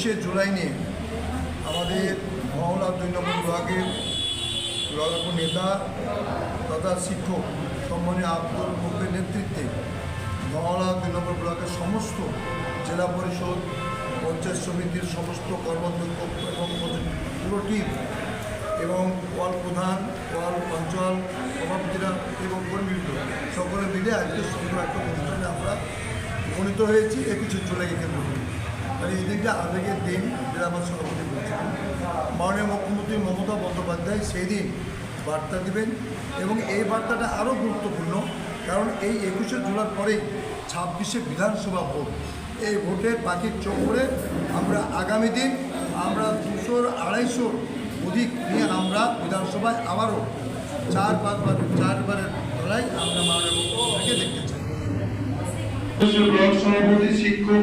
একুশে জুলাই নিয়ে আমাদের মহলা দুই নম্বর বিভাগের লড়াকু নেতা তথা শিক্ষক সম্মানীয় আব্দুল মুখের নেতৃত্বে মহলা দুই নম্বর ব্লকের সমস্ত জেলা পরিষদ, পঞ্চায়েত সমিতির সমস্ত কর্মাধ্যক্ষ এবং পুরো টিম এবং ওয়াল প্রধান ওয়াল অঞ্চল সভাপতিরা এবং কর্মীরা সকলে মিলে আজকে সুন্দর একটা অনুষ্ঠানে আমরা উপনীত হয়েছি, একুশে জুলাইকে কেন্দ্র মানে এই দিনটা আবেগের দিন যেটা আমার সভাপতি বলছিলেন, মাননীয় মুখ্যমন্ত্রী মমতা বন্দ্যোপাধ্যায় সেই দিন বার্তা দিবেন এবং এই বার্তাটা আরও গুরুত্বপূর্ণ কারণ এই একুশে জুলাইর পরেই ছাব্বিশে বিধানসভা ভোট। এই ভোটের পাখির চোখ করে আমরা আগামী দিন আমরা দুশোর আড়াইশোর অধিক নিয়ে আমরা বিধানসভায় আবারও চার পাঁচবার চারবারের লড়াই আমরা মাননীয় মুখ্যমন্ত্রীকে দেখতে চাই। শিক্ষক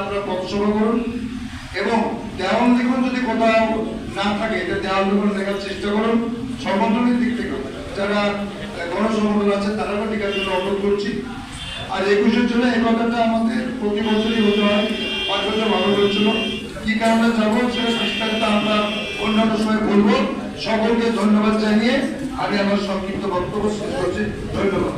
আপনারা পথসভা করুন এবং দেওয়াল লিখন যদি কোথাও না থাকে, এটা দেওয়াল লিখন দেখার চেষ্টা করুন। সংগঠনের দিক থেকে যারা গণসংগঠন আছে, তারাও টিকার জন্য অনুরোধ করছি। আর একুশের জন্য এই কথাটা আমাদের প্রতি বছরই হতে হয়। পাঁচ বছর ভালো হয়েছিল কি কারণে যাব সেটা বিস্তারিত আমরা অন্যান্য সময় বলব। সকলকে ধন্যবাদ জানিয়ে আমি আমার সংক্ষিপ্ত বক্তব্য শেষ করছি। ধন্যবাদ।